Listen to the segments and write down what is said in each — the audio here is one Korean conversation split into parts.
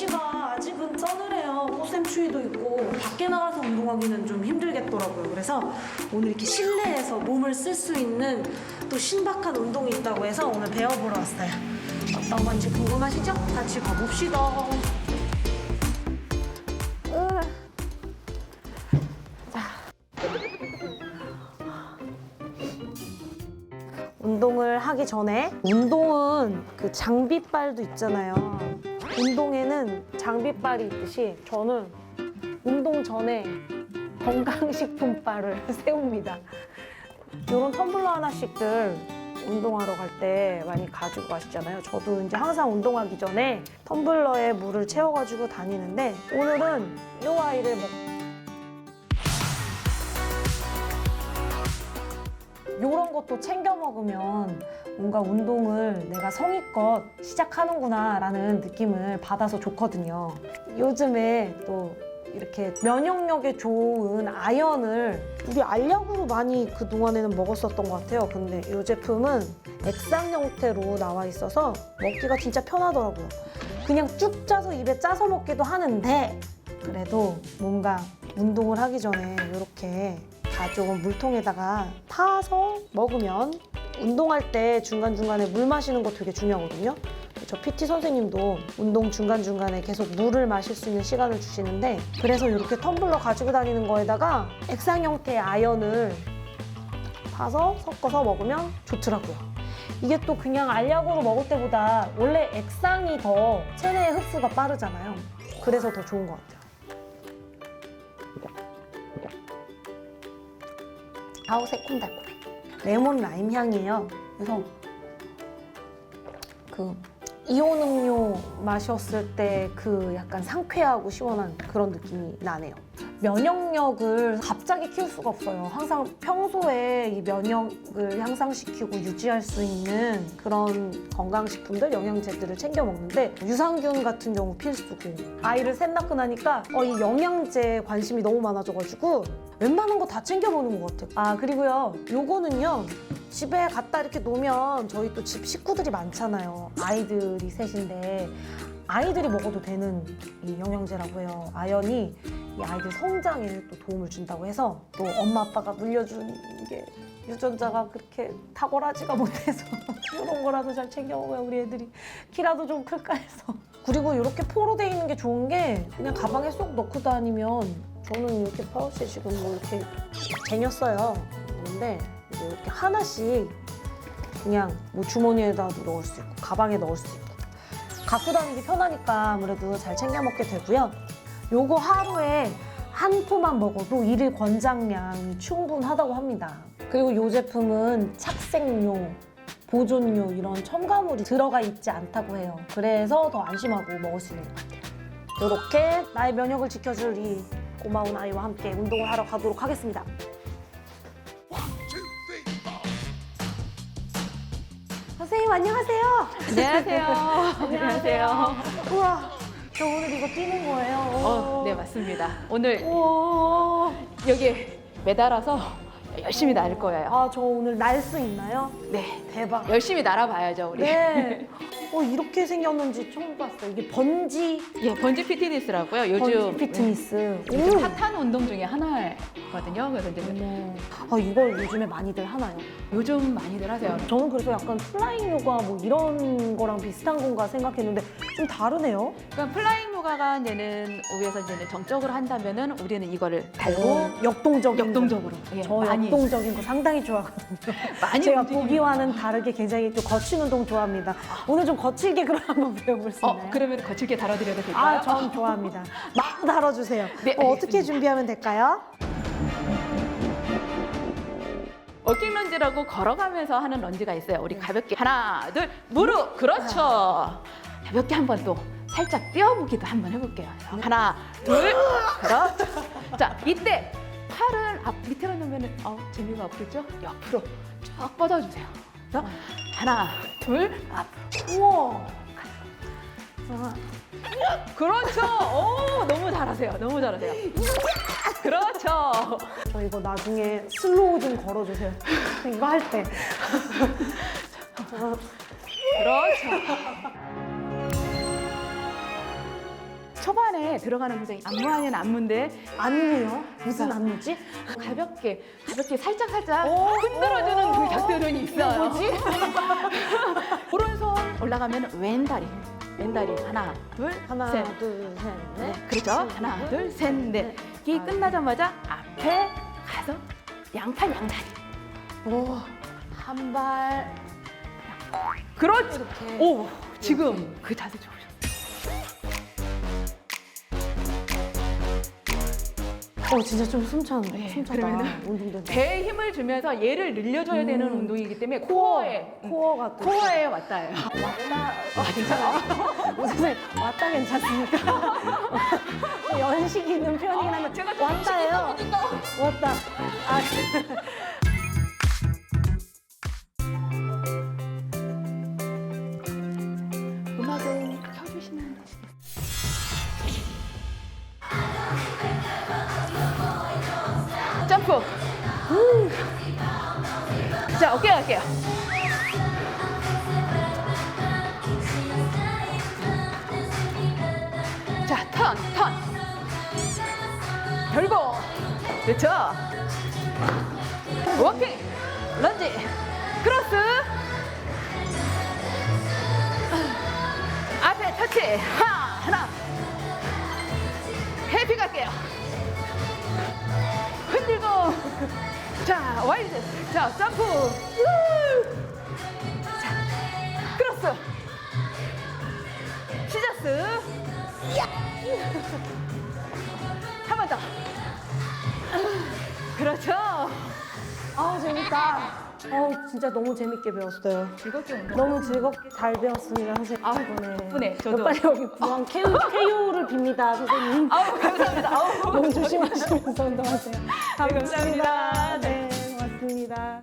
날씨가 아직은 서늘해요. 꽃샘추위도 있고 밖에 나가서 운동하기는 좀 힘들겠더라고요. 그래서 오늘 이렇게 실내에서 몸을 쓸 수 있는 또 신박한 운동이 있다고 해서 오늘 배워보러 왔어요. 어떤 건지 궁금하시죠? 같이 가봅시다. 으. 운동을 하기 전에 운동은 그 장비빨도 있잖아요. 운동에는 장비빨이 있듯이 저는 운동 전에 건강식품빨을 세웁니다. 이런 텀블러 하나씩들 운동하러 갈 때 많이 가지고 가시잖아요. 저도 이제 항상 운동하기 전에 텀블러에 물을 채워가지고 다니는데 오늘은 이 아이를 먹 이런 것도 챙겨 먹으면 뭔가 운동을 내가 성의껏 시작하는구나라는 느낌을 받아서 좋거든요. 요즘에 또 이렇게 면역력에 좋은 아연을 우리 알약으로 많이 그 동안에는 먹었었던 것 같아요. 근데 이 제품은 액상 형태로 나와 있어서 먹기가 진짜 편하더라고요. 그냥 쭉 짜서 입에 짜서 먹기도 하는데 그래도 뭔가 운동을 하기 전에 이렇게 다 조금 물통에다가 타서 먹으면 운동할 때 중간중간에 물 마시는 거 되게 중요하거든요. 저 PT 선생님도 운동 중간중간에 계속 물을 마실 수 있는 시간을 주시는데 그래서 이렇게 텀블러 가지고 다니는 거에다가 액상 형태의 아연을 타서 섞어서 먹으면 좋더라고요. 이게 또 그냥 알약으로 먹을 때보다 원래 액상이 더 체내의 흡수가 빠르잖아요. 그래서 더 좋은 것 같아요. 아우 새콤달콤해. 레몬 라임 향이에요. 그래서 그 이온 음료 마셨을 때 그 약간 상쾌하고 시원한 그런 느낌이 나네요. 면역력을 갑자기 키울 수가 없어요. 항상 평소에 이 면역을 향상시키고 유지할 수 있는 그런 건강식품들, 영양제들을 챙겨 먹는데 유산균 같은 경우 필수고 아이를 셋 낳고 나니까 어, 이 영양제에 관심이 너무 많아져가지고 웬만한 거 다 챙겨보는 것 같아요. 아 그리고요, 요거는요 집에 갖다 이렇게 놓으면 저희 또 집 식구들이 많잖아요. 아이들이 셋인데 아이들이 먹어도 되는 이 영양제라고 해요. 아연이 이 아이들 성장에 또 도움을 준다고 해서 또 엄마 아빠가 물려준 게 유전자가 그렇게 탁월하지가 못해서 이런 거라도 잘 챙겨 먹어야 우리 애들이 키라도 좀 클까 해서 그리고 이렇게 포로 돼 있는 게 좋은 게 그냥 가방에 쏙 넣고 다니면 저는 이렇게 파우치에 지금 뭐 이렇게 쟁였어요. 근데 이렇게 하나씩 그냥 뭐 주머니에다도 넣을 수 있고 가방에 넣을 수 있고 갖고 다니기 편하니까 아무래도 잘 챙겨 먹게 되고요. 요거 하루에 한 포만 먹어도 일일 권장량이 충분하다고 합니다. 그리고 이 제품은 착색료, 보존료 이런 첨가물이 들어가 있지 않다고 해요. 그래서 더 안심하고 먹을 수 있는 것 같아요. 이렇게 나의 면역을 지켜줄 이 고마운 아이와 함께 운동을 하러 가도록 하겠습니다. 선생님 안녕하세요. 안녕하세요. 안녕하세요. 우와, 저 오늘 이거 뛰는 거예요. 어, 네 맞습니다. 오늘. 여기에 매달아서 열심히 날 거예요. 아, 저 오늘 날 수 있나요? 네, 대박. 열심히 날아봐야죠 우리. 네. 어, 이렇게 생겼는지 처음 봤어요. 이게 번지, 예, 번지 피트니스라고요. 요즘 번지 피트니스. 네, 오. 요즘 핫한 운동 중에 하나거든요. 그래서 이제 어머. 아, 이걸 요즘에 많이들 하나요? 요즘 많이들 하세요. 저는 그래서 약간 플라잉 요가 뭐 이런 거랑 비슷한 건가 생각했는데 좀 다르네요. 그러니까 플라잉 요가가 이제는 위에서 이제는 정적으로 한다면은 우리는 이거를 달고 오, 역동적인 역동적으로 예, 저 많이 역동적인 거 상당히 좋아하거든요. 많이 제가 움직이는 보기와는 다르게 굉장히 또 거친 운동 좋아합니다. 오늘 좀 거칠게 그럼 한번 배워볼 수 있나요? 어, 그러면 거칠게 다뤄드려도 될까요? 아, 전 좋아합니다. 막 다뤄주세요. 네, 어, 어떻게 알겠습니다. 준비하면 될까요? 워킹 런지라고 걸어가면서 하는 런지가 있어요. 우리 가볍게 하나, 둘, 무릎. 그렇죠. 가볍게 한 번 또 살짝 뛰어보기도 한번 해볼게요. 하나, 둘, 그렇죠. 자, 이때 팔을 앞 밑으로 놓으면 어, 재미가 없겠죠? 옆으로 쭉 뻗어주세요. 자, 하나, 둘, 앞으로. 우와. 아, 그렇죠. 오, 너무 잘하세요. 너무 잘하세요. 그렇죠. 저 이거 나중에 슬로우 좀 걸어주세요. 이거 할 때. 그렇죠. 처음에 들어가는 동작이 안무 아닌 안무인데 안무요? 무슨 안무지? 가볍게 가볍게 살짝 살짝 오, 흔들어주는 그 작들은 있어요. 뭐지? 오른손 올라가면 왼다리 왼다리 하나 둘 하나, 셋. 둘, 셋, 네, 넷. 그렇죠. 하나, 둘, 셋, 넷. 이 아, 끝나자마자 앞에 가서 양팔 양다리. 오, 한 발. 그렇지. 이렇게. 오, 지금 그 자세 좋으셨어. 어, 진짜 좀 숨찬, 네, 숨차다. 그러면은 운동된다. 배에 힘을 주면서 얘를 늘려줘야 되는 음. 운동이기 때문에 코어, 코어에 코어가 또. 코어에 왔다예요. 왔다. 아? 선생님, 왔다 괜찮습니까? 연식이 있는 표현이긴 하면 제가 좀 왔다예요. 왔다. 아, 점프. 우. 자, 어깨 갈게요. 자, 턴, 턴. 결고. 그렇죠. 워킹, 런지, 크로스. 앞에 터치 자 와이드 자 점프 우! 자 크로스 시저스 한번 더 그렇죠 아, 재밌다. 어, 진짜 너무 재밌게 배웠어요. 즐겁게 운동 너무 즐겁게 잘 배웠습니다, 선생님. 아, 덕분에. 덕분에 저도. 빨리 여기 부항 KO, KO를 빕니다, 선생님. 아우 감사합니다 아우 너무 조심하시면서 운동하세요. 감사합니다. 네, 고맙습니다.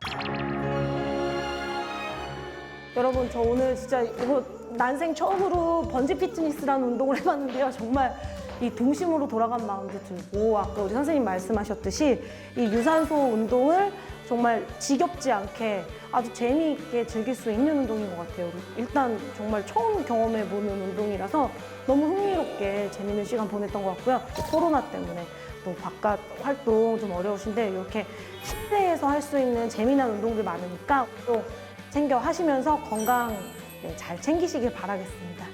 여러분, 저 오늘 진짜 이거 난생 처음으로 번지 피트니스라는 운동을 해봤는데요. 정말 이 동심으로 돌아간 마음도 들고 아까 우리 선생님 말씀하셨듯이 이 유산소 운동을 정말 지겹지 않게 아주 재미있게 즐길 수 있는 운동인 것 같아요. 일단 정말 처음 경험해 보는 운동이라서 너무 흥미롭게 재밌는 시간 보냈던 것 같고요. 코로나 때문에 또 바깥 활동 좀 어려우신데 이렇게 실내에서 할 수 있는 재미난 운동들 많으니까 또 챙겨 하시면서 건강 네, 잘 챙기시길 바라겠습니다.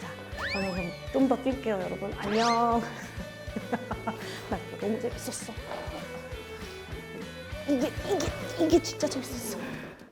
자, 저는 그럼 좀 더 뛸게요, 여러분. 안녕. 나 너무 재밌었어. 이게, 이게, 이게 진짜 재밌었어.